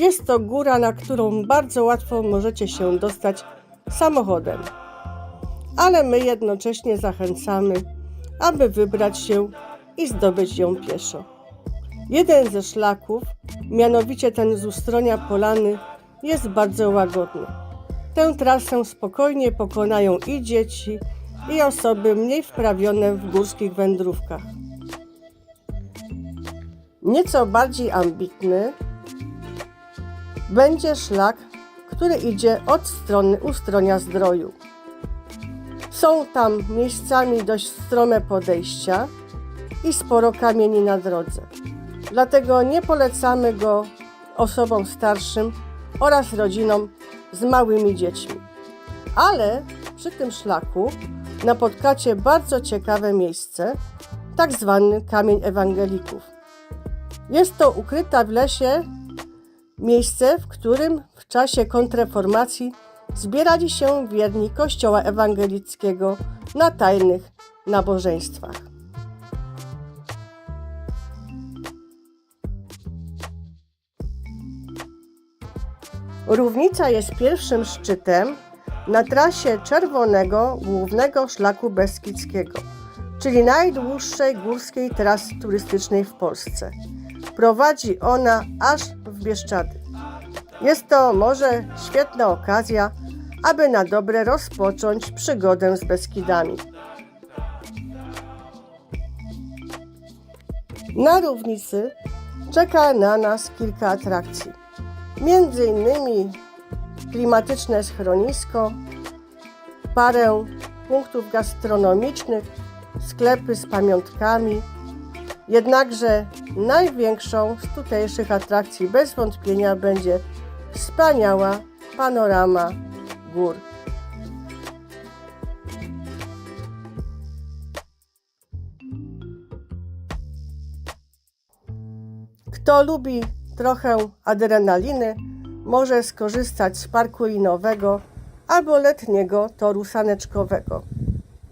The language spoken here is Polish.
Jest to góra, na którą bardzo łatwo możecie się dostać samochodem. Ale my jednocześnie zachęcamy, aby wybrać się i zdobyć ją pieszo. Jeden ze szlaków, mianowicie ten z Ustronia Polany, jest bardzo łagodny. Tę trasę spokojnie pokonają i dzieci, i osoby mniej wprawione w górskich wędrówkach. Nieco bardziej ambitny będzie szlak, który idzie od strony Ustronia Zdroju. Są tam miejscami dość strome podejścia i sporo kamieni na drodze. Dlatego nie polecamy go osobom starszym oraz rodzinom z małymi dziećmi. Ale przy tym szlaku napotkacie bardzo ciekawe miejsce, tak zwany kamień ewangelików. Jest to ukryta w lesie miejsce, w którym w czasie kontreformacji zbierali się wierni Kościoła Ewangelickiego na tajnych nabożeństwach. Równica jest pierwszym szczytem na trasie czerwonego głównego szlaku beskidzkiego, czyli najdłuższej górskiej trasy turystycznej w Polsce. Prowadzi ona aż w Bieszczady. Jest to może świetna okazja, aby na dobre rozpocząć przygodę z Beskidami. Na równicy czeka na nas kilka atrakcji. Między innymi klimatyczne schronisko, parę punktów gastronomicznych, sklepy z pamiątkami. Jednakże największą z tutejszych atrakcji bez wątpienia będzie wspaniała panorama gór. Kto lubi trochę adrenaliny, może skorzystać z parku linowego albo letniego toru saneczkowego.